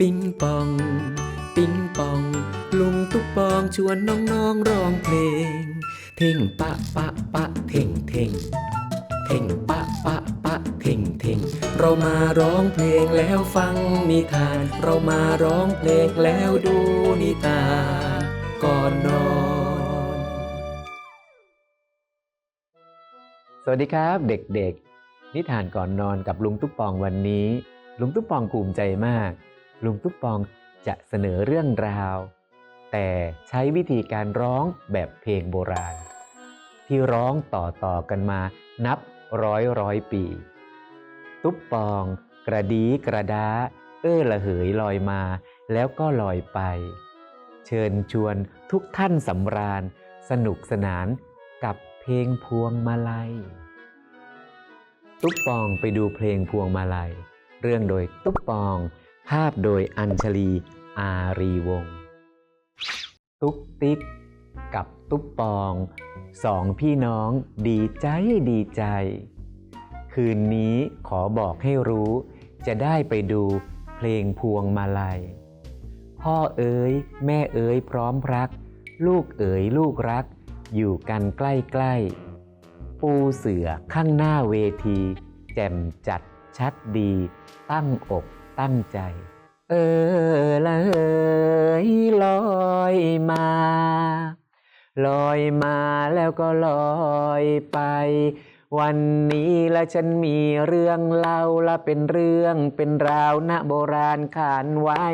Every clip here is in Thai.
ปิงปอง ปิงปอง ลุงตุ๊กปองชวนน้องๆร้องเพลง เท่งปะปะปะเท่งเท่งเท่งปะปะปะเท่งเท่งเรามาร้องเพลงแล้วฟังนิทาน เรามาร้องเพลงแล้วดูนิทานก่อนนอน สวัสดีครับเด็กๆ นิทานก่อนนอนกับลุงตุ๊กปองวันนี้ ลุงตุ๊กปองภูมิใจมาก ลุงตุ๊กปองจะเสนอเรื่องราว แต่ใช้วิธีการร้องแบบเพลงโบราณ ที่ร้องต่อต่อๆกันมานับร้อยร้อยปี ตุ๊บปอง กระดีกระดา เอ้อละเหยลอยมา แล้วก็ลอยไป เชิญชวนทุกท่านสำราญ สนุกสนานกับเพลงพวงมาลัย ตุ๊บปองไปดูเพลงพวงมาลัย เรื่องโดยตุ๊บปอง ภาพโดยอัญชลี อารีวงศ์ตุ๊กติ๊ก กับตุ๊บปอง สองพี่น้องดีใจดีใจ คืนนี้ขอบอกให้รู้ จะได้ไปดูเพลงพวงมาลัย พ่อเอ๋ยแม่เอ๋ยพร้อมรัก ลูกเอ๋ยลูกรัก อยู่กันใกล้ๆ ปูเสือข้างหน้าเวที แจ่มจัดชัดดี ตั้งอก ตั้งใจ เออละเอยลอยมา ลอยมาแล้วก็ลอยไป วันนี้ละฉันมีเรื่องเล่าละเป็นเรื่องเป็นราวณโบราณขานไว้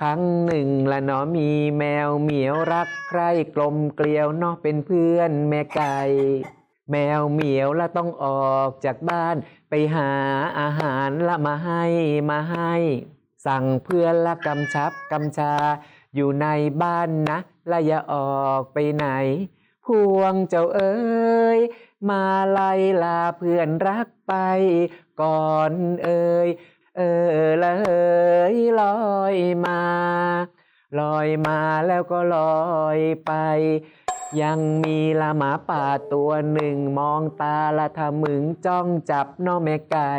ครั้งหนึ่งละเนาะมีแมวเหมียวรักใครกลมเกลียวเนาะเป็นเพื่อนแม่ไก่ แมวเหมียวละต้องออกจากบ้าน ไปหาอาหารละมาให้มาให้ สั่งเพื่อนละกำชับกำชา อยู่ในบ้านนะละอย่าออกไปไหน พวงเจ้าเอ๋ยมาไล่ลาเพื่อนรักไป ก่อนเอ๋ยเออละเอยลอยมา ลอยมาแล้วก็ลอยไป ยังมีละหมาป่าตัวหนึ่งมองตาละทะมึงจ้องจับน้อแม่ไก่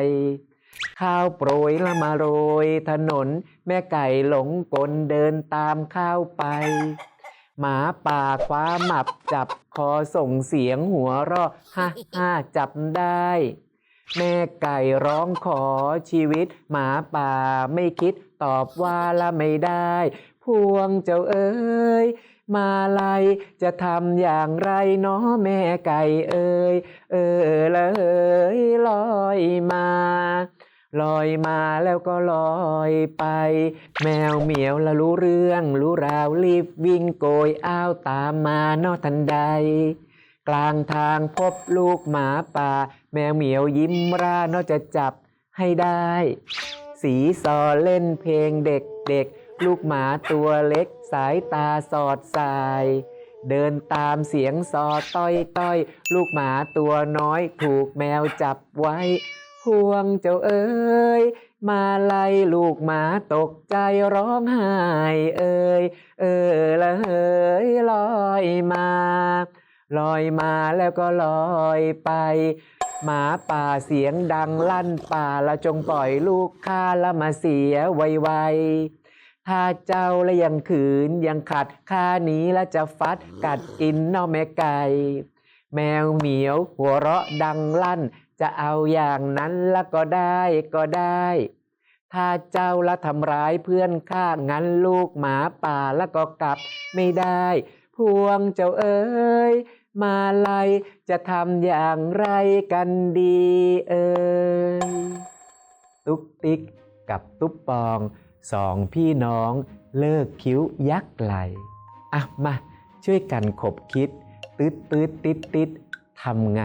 ข้าวโปรยละมาโรย ถนนแม่ไก่หลงกลเดินตามข้าวไป หมาป่าคว้าหมับจับคอส่งเสียงหัวเราะฮ่าฮ่าจับได้ แม่ไก่ร้องขอชีวิต หมาป่าไม่คิดตอบว่าละไม่ได้ พวงเจ้าเอ๋ย มาลายจะทำอย่างไรนาะแม่ไก่เอ๋ยเออละเอยลอยมาลอยมาแล้วก็ลอยไป แมวเหมียวละรู้เรื่องรู้ราวรีบวิ่งโกยอ้าวตามมานอทันใด กลางทางพบลูกหมาป่า แมวเหมียวยิ้มร่าเนอจะจับให้ได้ สีซอเล่นเพลงเด็กๆ ลูกหมาตัวเล็กสายตาสอดสาย เดินตามเสียงซอต้อยต้อย ลูกหมาตัวน้อยถูกแมวจับไว้ พวงเจ้าเอ๋ยมาไล่ลูกหมาตกใจร้องไห้เอ่ยเออละเอ๋ยลอยมาลอยมาแล้วก็ลอยไป หมาป่าเสียงดังลั่นป่าละจงปล่อยลูกข้าละมาเสียไวๆ ถ้าเจ้าละยังขืนยังขัดข้าหนี้และจะฟัดกัดกินเนอแม่ไก่แมวเหมียว หัวเราะดังลั่น จะเอาอย่างนั้นละก็ได้ก็ได้ ถ้าเจ้าละทำร้ายเพื่อนข้างั้นลูกหมาป่าละก็กลับไม่ได้ พวงเจ้าเอ๋ยมาลายจะทำอย่างไรกันดีเอ่ยตุ๊กติ๊กกับตุ๊บปอง สองพี่น้องเลิกคิ้วยักไหลอะมาช่วยกันขบคิดตืดตืดติดติดทำไง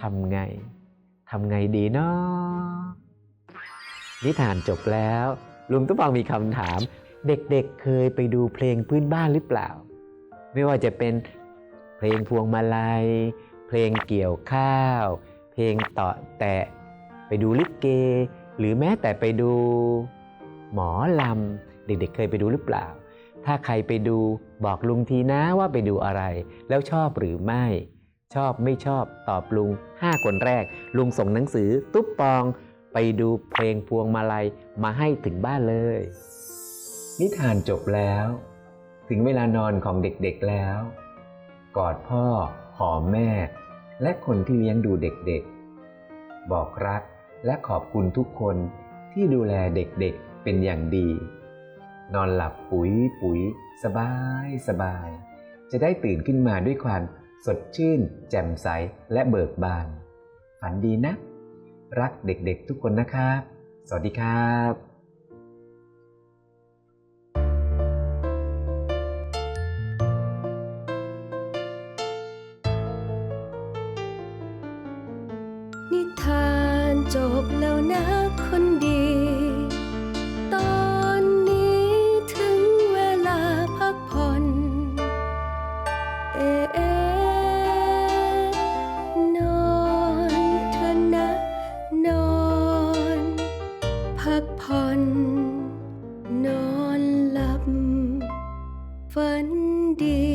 ทำไงทำไงดีเนาะนิทานจบแล้ว ลุงตุ๊ปองมีคำถาม เด็กๆเคยไปดูเพลงพื้นบ้านหรือเปล่า ไม่ว่าจะเป็นเพลงพวงมาลัย เพลงเกี่ยวข้าว เพลงเตาะแตะ ไปดูลิเก หรือแม้แต่ไปดู หมอลำเด็กๆเคยไปดูหรือเปล่า ถ้าใครไปดูบอกลุงทีนะว่าไปดูอะไร แล้วชอบหรือไม่ ชอบไม่ชอบตอบลุง 5 คนแรก ลุงส่งหนังสือตุ๊บปอง ไปดูเพลงพวงมาลัยมาให้ถึงบ้านเลย นิทานจบแล้ว ถึงเวลานอนของเด็กๆแล้ว กอดพ่อหอมแม่ และคนที่เลี้ยงดูเด็กๆ บอกรักและขอบคุณทุกคนที่ดูแลเด็กๆ เป็นอย่างดี นอนหลับปุ๋ยปุ๋ย สบายสบาย จะได้ตื่นขึ้นมาด้วยความสดชื่น แจ่มใสและเบิกบาน ฝันดีนะ รักเด็กๆทุกคนนะครับ สวัสดีครับนิทานจบแล้วนะคนดี กผ่อนนอนหลับฝันดี